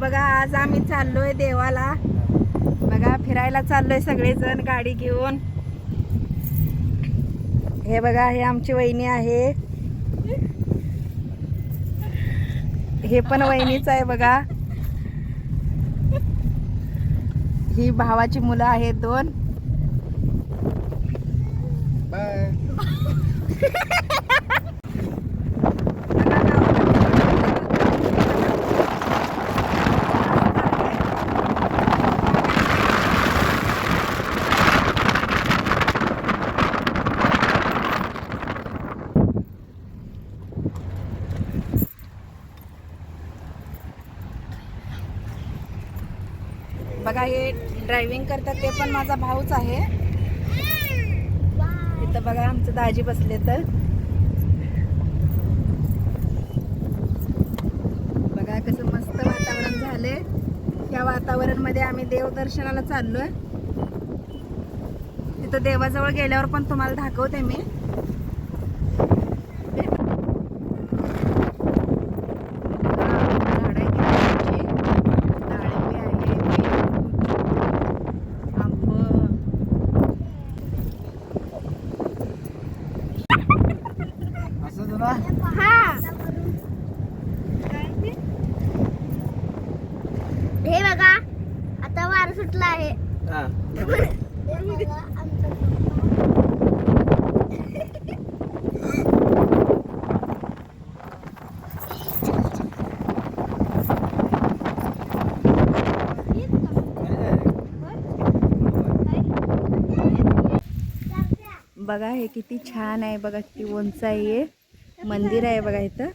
बघा आज आम्ही चाललोय देवाला. बघा फिरायला चाललोय सगळेजण गाडी घेऊन. हे बघा हे आमची वहिनी आहे. हे पण वहिनीच आहे बघा. ही भावाची मुलं आहेत दोन. बघा हे ड्रायव्हिंग करतात ते पण माझा भाऊच आहे. इथं बघा आमचं दाजी बसले तर. बघा कसं मस्त वातावरण झाले त्या वातावरणमध्ये आम्ही देवदर्शनाला चाललोय. तिथं देवाजवळ गेल्यावर पण तुम्हाला दाखवते मी झाडं आहेत इथे आमची. डाळिंबे आहे, पेरू, आंबं. असं तुला हे बघा आता वार सुटला आहे हा बघा हे किती छान आहे बघा किती उंच आहे. मंदिर आहे बघा इथं.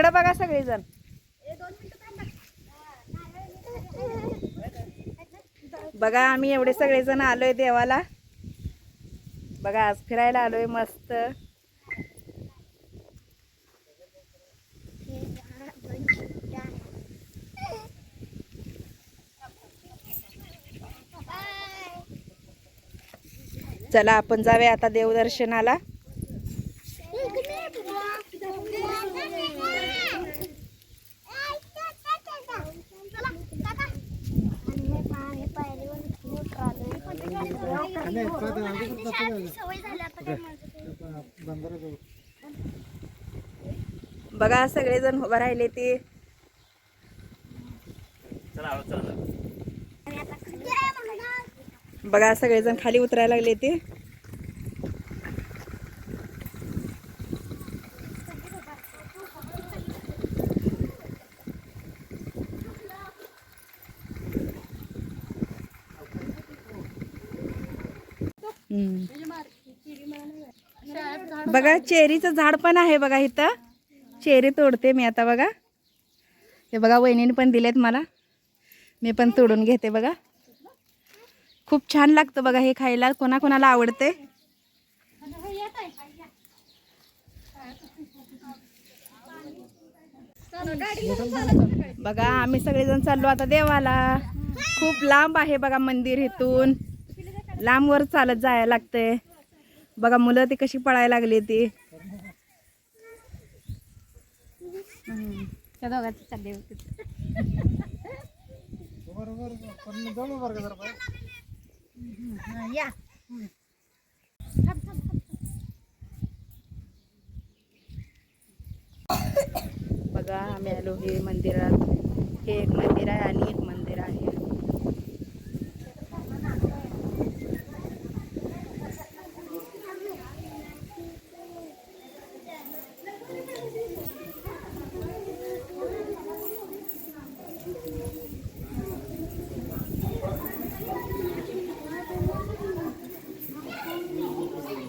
इकडे बघा सगळेजण. बघा आम्ही एवढे सगळेजण आलोय देवाला. बघा आज फिरायला आलोय मस्त. चला आपण जाऊया आता देवदर्शनाला. बघा सगळेजण उभं राहिले ते. बघा सगळेजण खाली उतरायला लागले ते. बघा चेरीचं झाड पण आहे बघा इथं. चेरी तोडते मी आता बघा. हे बघा वहिनीने पण दिलेत मला. मी पण तोडून घेते बघा. खूप छान लागतं बघा हे खायला. कोणाकोणाला आवडते? बघा आम्ही सगळेजण चाललो आता देवाला. खूप लांब आहे बघा मंदिर इथून. लांबवर चालत जायला लागतंय. बघा मुलं ती कशी पळायला लागली ती. बघा आम्ही आलो हे मंदिरात. हे एक मंदिर आहे आणि एक मंदिर आहे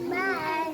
बाय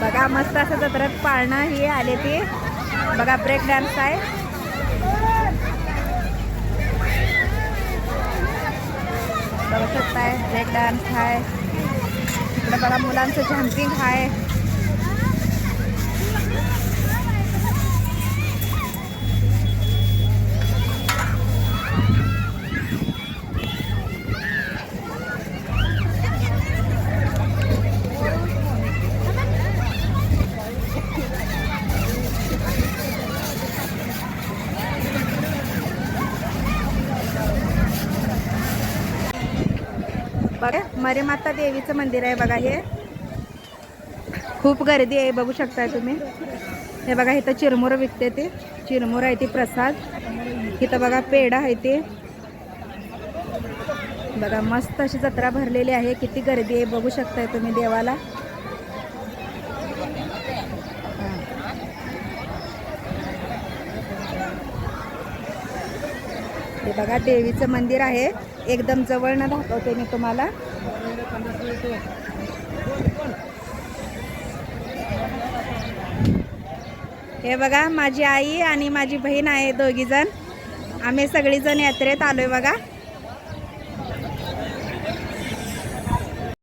बघा मस्त असं जत्रात पाळणं ही आले ती. बघा ब्रेक डान्स आहे. बघू शकताय ब्रेक डान्स आहे. इकडे बघा मुलांचं जम्पिंग आहे. बघा मरेमाता देवीचं मंदिर आहे बघा हे. खूप गर्दी आहे बघू शकताय तुम्ही. हे बघा इथं चिरमुरं विकते ते. चिरमुरं आहे ती प्रसाद. इथं बघा पेढा आहे ते. बघा मस्त अशी जत्रा भरलेली आहे. किती गर्दी आहे बघू शकताय तुम्ही देवाला. हे बघा देवीचं मंदिर आहे. एकदम जवळनं दाखवते मी तुम्हाला. हे बघा माझी आई आणि माझी बहीण आहे दोघी जण आम्ही सगळीजण यात्रेत आलोय बघा.